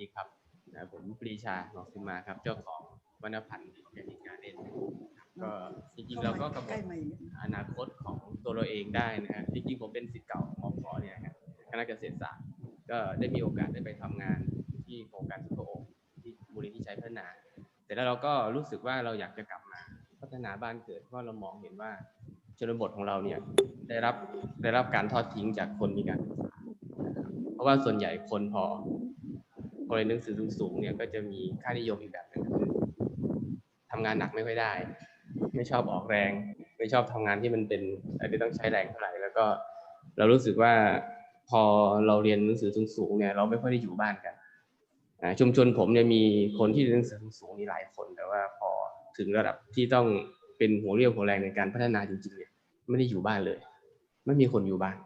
ดีครับนะผมปรีชาหมอกสิมาครับ เจ้าของวรรณพันธ์แกนิการเด้นก็จริงๆเราก็กำหนดอนาคตของตัวเราเองได้นะฮะจริงๆผมเป็นศิษย์เก่าของมขเนี่ยครับคณะเกษตรศาสตร์ ก็ได้มีโอกาสได้ไปทำงานที่โครงการสุขโองค์ที่มูลนิธิชัยพัฒนา แต่แล้วเราก็รู้สึกว่าเราอยากจะกลับมาพัฒนาบ้านเกิดเพราะเรามองเห็นว่าชนบทของเราเนี่ยได้รับได้รับการทอดทิ้งจากคนมีการศึกษานเพราะว่าส่วนใหญ่คนพอ พอเรียนหนังสือสูงๆเนี่ยก็จะมีค่านิยมอีกแบบหนึงคือทำงานหนักไม่ค่อยได้ ไม่ชอบออกแรง ไม่ชอบทำงานที่มันเป็นอะไรที่ต้องใช้แรงเท่าไหร่แล้วก็เรารู้สึกว่าพอเราเรียนหนังสือสูงๆเนี่ยเราไม่ค่อยได้อยู่บ้านกันชุมชนผมเนี่ยมีคนที่เรียนหนังสือสูงๆนี่หลายคน แต่ว่าพอถึงระดับที่ต้องเป็นหัวเรี่ยวหัวแรงในการพัฒนาจริงๆเนี่ยไม่ได้อยู่บ้านเลย ไม่มีคนอยู่บ้าน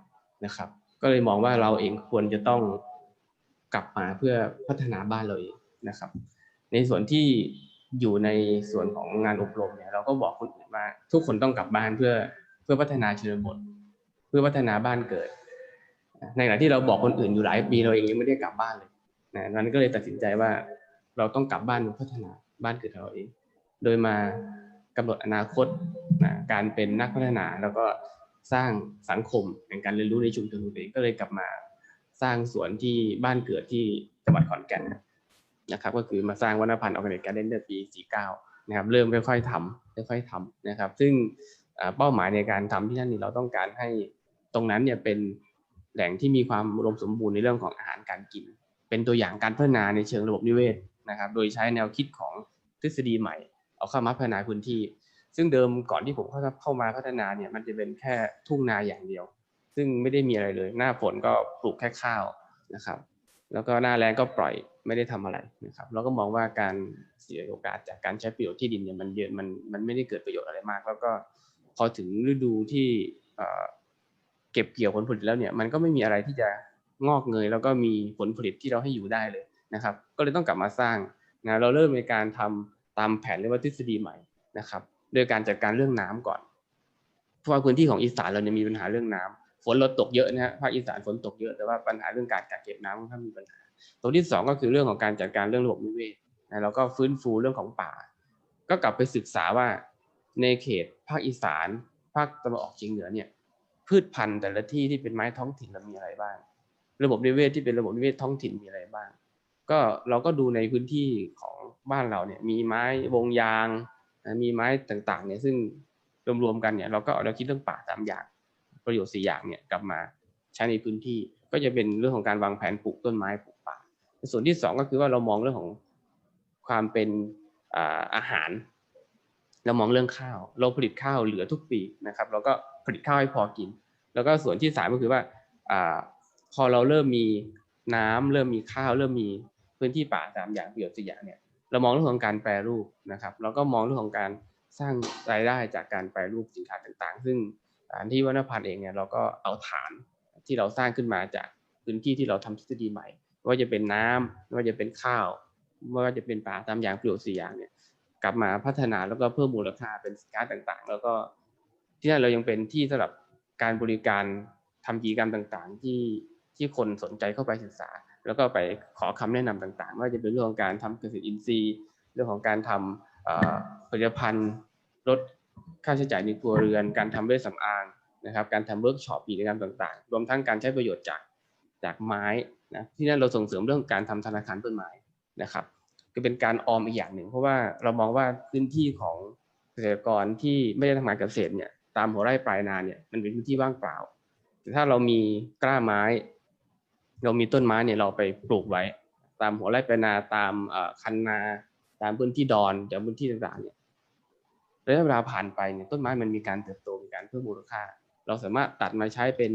นะครับ ก็เลยมองว่าเราเองควรจะต้อง กลับมาเพื่อพัฒนาบ้านเราเองนะครับ ในส่วนที่อยู่ในส่วนของงานอบรมเนี่ยเราก็บอกคนอื่นว่าทุกคนต้องกลับบ้านเพื่อเพื่อพัฒนาชนบท เพื่อพัฒนาบ้านเกิด ในขณะที่เราบอกคนอื่นอยู่หลายปีเราเองยังไม่ได้กลับบ้านเลยนะนั้นก็เลยตัดสินใจว่าเราต้องกลับบ้านพัฒนาบ้านเกิดเราเอง โดยมากำหนดอนาคตนะการเป็นนักพัฒนาแล้วก็สร้างสังคมแห่งการเรียนรู้ในชุมชนตัวเองก็เลยกลับมา สร้างสวนที่บ้านเกิดที่จังหวัดขอนแก่นนะครับ ก็คือมาสร้างวรรณพันธ์ออร์แกนิกการ์เด้นในปี 49 นะครับ เริ่มค่อยๆทำค่อยๆทำนะครับ ซึ่งเป้าหมายในการทำที่นั่นนี่เราต้องการให้ตรงนั้นเนี่ยเป็นแหล่งที่มีความอุดมสมบูรณ์ในเรื่องของอาหารการกิน เป็นตัวอย่างการพัฒนาในเชิงระบบนิเวศนะครับ โดยใช้แนวคิดของทฤษฎีใหม่ เอาเข้ามาพัฒนาพื้นที่ ซึ่งเดิมก่อนที่ผมเข้าเข้ามาพัฒนาเนี่ยมันจะเป็นแค่ทุ่งนาอย่างเดียว ซึ่งไม่ได้มีอะไรเลย หน้าฝนก็ปลูกแค่ข้าวนะครับ แล้วก็หน้าแรงก็ปล่อยไม่ได้ทำอะไรนะครับเราก็มองว่าการเสียโอกาสจากการใช้ประโยชน์ที่ดินเนี่ยมันเยอะมันมันไม่ได้เกิดประโยชน์อะไรมาก แล้วก็พอถึงฤดูที่เก็บเกี่ยวผลผลิตแล้วเนี่ยมันก็ไม่มีอะไรที่จะงอกเงย แล้วก็มีผลผลิตที่เราให้อยู่ได้เลยนะครับ ก็เลยต้องกลับมาสร้างนะเราเริ่มในการทำตามแผนเรียกว่าทฤษฎีใหม่นะครับโดยการจัดการเรื่องน้ำก่อน เพราะว่าพื้นที่ของอีสานเราเนี่ยมีปัญหาเรื่องน้ำ ฝนเราตกเยอะนะฮะภาคอีสานฝนตกเยอะแต่ว่าปัญหาเรื่องการกักเก็บน้ำค่อนข้างมีปัญหา ตัวที่สองก็คือเรื่องของการจัดการเรื่องระบบนิเวศนะแล้วก็ฟื้นฟูเรื่องของป่า ก็กลับไปศึกษาว่าในเขตภาคอีสาน ภาคตะวันออกเฉียงเหนือเนี่ยพืชพันธุ์แต่ละที่ที่เป็นไม้ท้องถิ่นเรามีอะไรบ้าง ระบบนิเวศที่เป็นระบบนิเวศท้องถิ่นมีอะไรบ้าง ก็เราก็ดูในพื้นที่ของบ้านเราเนี่ยมีไม้วงยางมีไม้ต่างๆเนี่ยซึ่งรวมๆกันเนี่ยเราก็เอาแนวคิดเรื่องป่าสามอย่าง ประโยชน์สี่อย่างเนี่ยกลับมาใช้ในพื้นที่ ก็จะเป็นเรื่องของการวางแผนปลูกต้นไม้ปลูกป่าส่วนที่สองก็คือว่าเรามองเรื่องของความเป็นอาหาร เรามองเรื่องข้าว เราผลิตข้าวเหลือทุกปีนะครับ เราก็ผลิตข้าวให้พอกิน แล้วก็ส่วนที่สามก็คือว่าอพอเราเริ่มมีน้ำเริ่มมีข้าว เริ่มมีพื้นที่ป่าสามอย่างประโยชน์สี่อย่างเนี่ยเรามองเรื่องของการแปรรูปนะครับ แล้วก็มองเรื่องของการสร้างรายได้จากการแปรรูปสินค้าต่างๆ ซึ่ง อ่าที่วัฒนพันธ์เองเนี่ยเราก็เอาฐานที่เราสร้างขึ้นมาจากพื้นที่ที่เราทำทฤษฎีใหม่ว่าจะเป็นน้ำไม่ว่าจะเป็นข้าวไม่ว่าจะเป็นป่าตามอย่างประโยชน์สี่อย่างเนี่ย กลับมาพัฒนาแล้วก็เพิ่มมูลค่าเป็นสินค้าต่างๆ แล้วก็ที่นั่นเรายังเป็นที่สำหรับการบริการทำกิจกรรมต่างๆ ที่ที่คนสนใจเข้าไปศึกษา แล้วก็ไปขอคำแนะนำต่างๆ ว่าจะเป็นเรื่องของการทำเกษตรอินทรีย์ เรื่องของการทำอ่อผลิตภัณฑ์ลด ค่าใช้จ่ายในครัวเรือน การทำเวชสำอางนะครับ การทำเวิร์กช็อปกิจกรรมต่างๆ รวมทั้งการใช้ประโยชน์จากจากไม้นะที่นั่นเราส่งเสริมเรื่องการทำธนาคารต้นไม้นะครับ ก็เป็นการออมอีกอย่างหนึ่ง เพราะว่าเรามองว่าพื้นที่ของเกษตรกรที่ไม่ได้ทำงานเกษตรเนี่ยตามหัวไร่ปลายนาเนี่ยมันเป็นพื้นที่ว่างเปล่าแต่ถ้าเรามีกล้าไม้ เรามีต้นไม้เนี่ยเราไปปลูกไว้ ตามหัวไร่ปลายนาตามคันนาตามพื้นที่ดอนจากพื้นที่ต่างๆเนี่ย ระยะเวลาผ่านไปเนี่ยต้นไม้มันมีการเติบโตมีการเพิ่มมูลค่า เราสามารถตัดมาใช้เป็น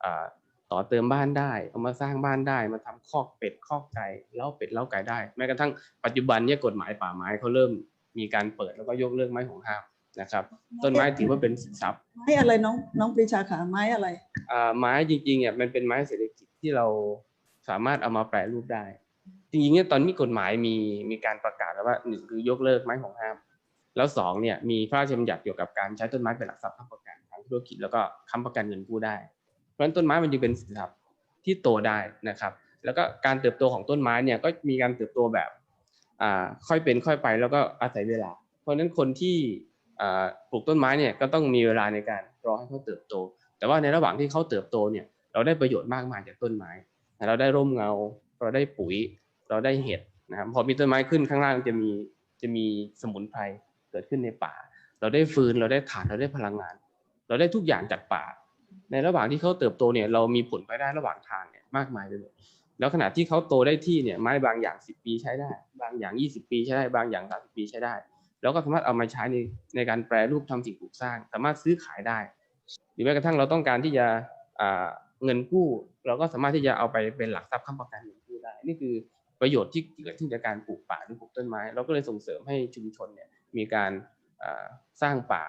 เอ่อต่อเติมบ้านได้ เอามาสร้างบ้านได้ มาทำคอกเป็ดคอกไก่เล้าเป็ดเล้าไก่ได้ แม้กระทั่งปัจจุบันเนี่ยกฎหมายป่าไม้เขาเริ่มมีการเปิดแล้วก็ยกเลิกไม้ของห้ามนะครับ ต้นไม้ถือว่าเป็นสินทรัพย์ไม้อะไรน้องน้องปรีชาขาไม้อะไรอ่าไม้จริงๆเนี่ยมันเป็นไม้เศรษฐกิจที่เราสามารถเอามาแปรรูปได้ จริงๆเนี่ยตอนนี้กฎหมายมีมีการประกาศแล้วว่าหนึ่งคือยกเลิกไม้ของห้าม แล้วสองเนี่ยมีพระราชบัญญัติเกี่ยวกับการใช้ต้นไม้เป็นหลักทรัพย์ค้ำประกันทางธุรกิจแล้วก็ค้ำประกันเงินกู้ได้ เพราะฉะนั้นต้นไม้มันจึงเป็นสินทรัพย์ที่โตได้นะครับ แล้วก็การเติบโตของต้นไม้เนี่ยก็มีการเติบโตแบบอ่าค่อยเป็นค่อยไปแล้วก็อาศัยเวลา เพราะฉะนั้นคนที่อ่าปลูกต้นไม้เนี่ยก็ต้องมีเวลาในการรอให้เขาเติบโต แต่ว่าในระหว่างที่เขาเติบโตเนี่ยเราได้ประโยชน์มากมายจากต้นไม้ เราได้ร่มเงา เราได้ปุ๋ย เราได้เห็ดนะครับพอมีต้นไม้ขึ้นข้างล่างจะมีจะมีสมุนไพร เกิดขึ้นในป่า เราได้ฟืนเราได้ถ่านเราได้พลังงาน เราได้ทุกอย่างจากป่า ในระหว่างที่เขาเติบโตเนี่ยเรามีผลไปได้ระหว่างทางเนี่ยมากมายไปหมดแล้วขณะที่เขาโตได้ที่เนี่ยไม้บางอย่าง10ปีใช้ได้ บางอย่าง20ปีใช้ได้บางอย่าง30ปีใช้ได้ แล้วก็สามารถเอามาใช้ในในการแปรรูปทำสิ่งปลูกสร้าง สามารถซื้อขายได้ หรือแม้กระทั่งเราต้องการที่จะเงินกู้ เราก็สามารถที่จะเอาไปเป็นหลักทรัพย์ค้ำประกันเงินกู้ได้ นี่คือประโยชน์ที่เกิดขึ้นจากการปลูกป่าหรือปลูกต้นไม้ เราก็เลยส่งเสริมให้ชุมชนเนี่ย มีการอ่าสร้างป่า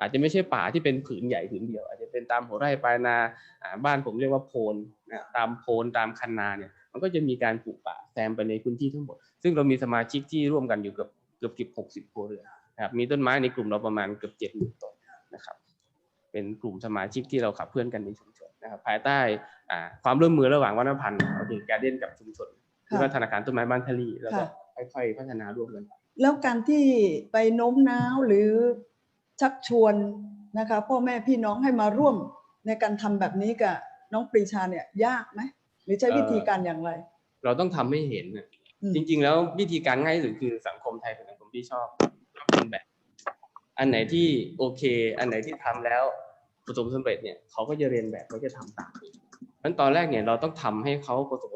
อาจจะไม่ใช่ป่าที่เป็นผืนใหญ่ผืนเดียว อาจจะเป็นตามหัวไร่ปลายนาอ่าบ้านผมเรียกว่าโพนนะตามโพนตามคันนาเนี่ยมันก็จะมีการปลูกป่าแซมไปในพื้นที่ทั้งหมด ซึ่งเรามีสมาชิกที่ร่วมกันอยู่เกือบเกือบสิบหกสิบครัวเรือนนะครับมีต้นไม้ในกลุ่มเราประมาณเกือบเจ็ดหมื่นต้นนะครับเป็นกลุ่มสมาชิกที่เราขับเคลื่อนกันในชุมชนนะครับภายใต้อ่าความร่วมมือระหว่างวัฒนพันธ์โอเคการเด่นกับชุมชนหรือว่าธนาคารต้นไม้บ้านทะลีแล้วก็ค่ะค่อยๆพัฒนาร่วมกันไป แล้วการที่ไปโน้มน้าวหรือชักชวนนะคะพ่อแม่พี่น้องให้มาร่วมในการทำแบบนี้กับน้องปรีชาเนี่ยยากไหมหรือใช้วิธีการอย่างไร เราต้องทำให้เห็นนะอืมจริง ๆ แล้ววิธีการง่ายที่สุดคือสังคมไทยเป็นสังคมที่ชอบชอบเป็นแบบ อันไหนที่โอเค อันไหนที่ทำแล้วประสบความสำเร็จเนี่ยเขาก็จะเรียนแบบเขาจะทำตามเพราะฉะนั้นตอนแรกเนี่ยเราต้องทำให้เขาประสบคว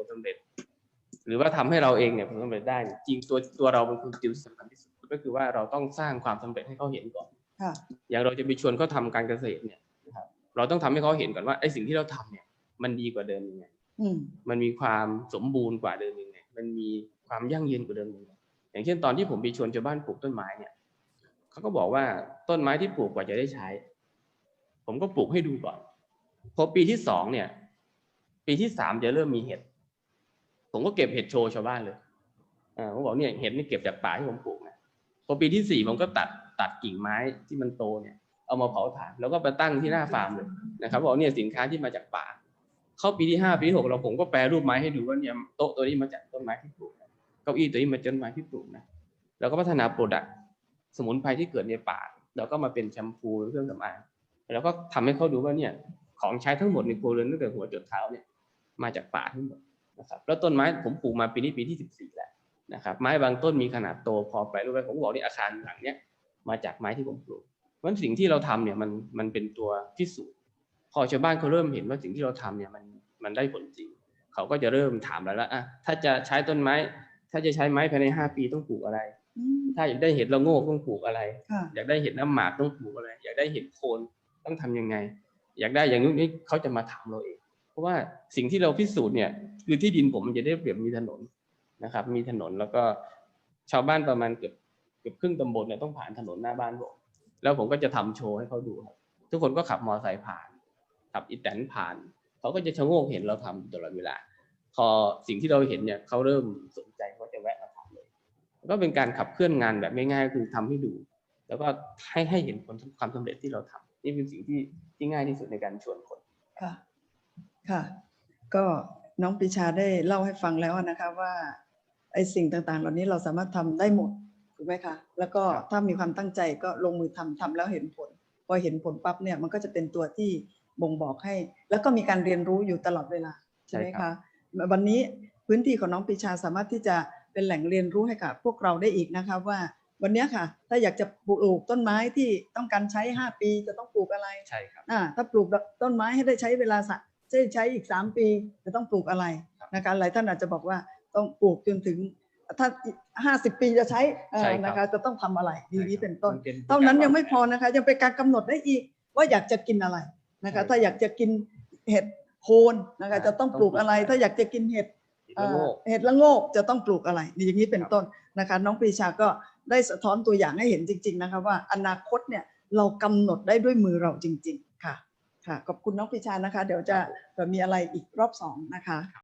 ามสำเร็จหรือว่าทำให้เราเองเนี่ยประสบความสำเร็จได้เนี่ยจริงตัวตัวเราเป็นคนติวสำคัญที่สุดก็คือว่าเราต้องสร้างความสำเร็จให้เขาเห็นก่อนค่ะอย่างเราจะไปชวนเขาทำการเกษตรเนี่ยนะครับเราต้องทำให้เขาเห็นก่อนว่าไอ้สิ่งที่เราทำเนี่ย มันดีกว่าเดิมยังไงอืมมันมีความสมบูรณ์กว่าเดิมยังไงมันมีความยั่งยืนกว่าเดิมยังไงอย่างเช่นตอนที่ผมไปชวนชาวบ้านปลูกต้นไม้เนี่ยเขาก็บอกว่าต้นไม้ที่ปลูกกว่าจะได้ใช้ ผมก็ปลูกให้ดูก่อนพอปีที่สองเนี่ย ปีที่สามจะเริ่มมีเห็ด ผมก็เก็บเห็ดโชว์ชาวบ้านเลยอ่าผมบอกเนี่ยเห็ดนี่เก็บจากป่าที่ผมปลูกนะพอปีที่สี่ผมก็ตัดตัดกิ่งไม้ที่มันโตเนี่ย เอามาเผาถ่านแล้วก็ไปตั้งที่หน้าฟาร์มเลยนะครับบอกเนี่ยสินค้าที่มาจากป่า เข้าปีที่ห้าปีที่หกเราผมก็แปลรูปไม้ให้ดูว่าเนี่ยโต๊ะตัวนี้มาจากต้นไม้ที่ปลูกเก้าอี้ตัวนี้มาจากต้นไม้ที่ปลูกนะแล้วก็พัฒนาโปรดักต์สมุนไพรที่เกิดในป่าแล้วก็มาเป็นแชมพูเครื่องสำอางแล้วก็ทำให้เขาดูว่าเนี่ยของใช้ทั้งหมดในครัวเรือนตั้งแต่หัวจนเท้าเนี่ยมาจากป่าทั้งหมด นะครับแล้วต้นไม้ผมปลูกมาปีนี้ปีที่สิบสี่แล้วนะครับไม้บางต้นมีขนาดโตพอแปลรูปไปผมก็บอกนี่อาคารหลังเนี้ยมาจากไม้ที่ผมปลูกเพราะฉะนั้นสิ่งที่เราทำเนี่ยมันมันเป็นตัวพิสูจน์พอชาวบ้านเขาเริ่มเห็นว่าสิ่งที่เราทำเนี่ยมันมันได้ผลจริง เขาก็จะเริ่มถามเราแล้วอะถ้าจะใช้ต้นไม้ ถ้าจะใช้ไม้ภายในห้าปีต้องปลูกอะไรอืมถ้าอยากได้เห็ดละโงกต้องปลูกอะไรค่ะอยากได้เห็ดน้ำหมากต้องปลูกอะไร อยากได้เห็ดโคนต้องทำยังไง อยากได้อย่างนู้นนี่เขาจะมาถามเราเอง เพราะว่าสิ่งที่เราพิสูจน์เนี่ย คือที่ดินผมมันจะได้เปรียบมีถนนนะครับ มีถนนแล้วก็ชาวบ้านประมาณเกือบเกือบครึ่งตำบลเนี่ยต้องผ่านถนนหน้าบ้านผมแล้วผมก็จะทำโชว์ให้เขาดูครับทุกคนก็ขับมอเตอร์ไซค์ผ่าน ขับอีแตนผ่านเขาก็จะชะโงกเห็นเราทำอยู่ตลอดเวลา พอสิ่งที่เราเห็นเนี่ยเขาเริ่มสนใจเขาจะแวะมาทำเลยก็เป็นการขับเคลื่อนงานแบบง่ายๆคือทำให้ดู แล้วก็ให้ให้เห็นผลความสำเร็จที่เราทำนี่เป็นสิ่งที่ที่ง่ายที่สุดในการชวนคนค่ะ ค่ะ ก็ น้องปรีชาได้เล่าให้ฟังแล้วนะคะว่าไอ้สิ่งต่างๆ เหล่านี้เราสามารถทำได้หมดถูกไหมคะแล้วก็ครับถ้ามีความตั้งใจก็ลงมือทำทำแล้วเห็นผล พอเห็นผลปั๊บเนี่ยมันก็จะเป็นตัวที่บ่งบอกให้ แล้วก็มีการเรียนรู้อยู่ตลอดเวลาใช่ไหมคะวันนี้พื้นที่ของน้องปรีชาสามารถที่จะเป็นแหล่งเรียนรู้ให้กับพวกเราได้อีกนะคะว่าวันนี้ค่ะ ถ้าอยากจะปลูกต้นไม้ที่ต้องการใช้ 5 ปีจะต้องปลูกอะไรใช่ครับอ่าถ้าปลูกต้นไม้ให้ได้ใช้เวลาสะ จะใช้อีก 3 ปีจะต้องปลูกอะไรครับนะคะหลายท่านอาจจะบอกว่าต้องปลูกจนถึงถ้าห้าสิบปีจะใช้เอ่อใช่ครับนะคะจะต้องทำอะไรดีนี้เป็นต้นมัป็เท่านั้นยังไม่พอนะคะยังเป็นการกำหนดได้อีกว่าอยากจะกินอะไรนะคะใช่ถ้าอยากจะกินเห็ดโคนนะคะอ่าจะต้องปลูกอะไรต้องปลูกถ้าอยากจะกินเห็ดอีกระโงกเอ่อเห็ดละโงกจะต้องปลูกอะไรนี่อย่างนี้เป็นต้นนะคะน้องปรีชาก็ได้สะท้อนตัวอย่างให้เห็นจริง ๆ นะคะว่าอนาคตเนี่ยเรากำหนดได้ด้วยมือเราจริง ๆ ค่ะค่ะขอบคุณน้องปรีชานะคะ เดี๋ยวจะเผื่อมีอะไรอีกรอบสองนะคะ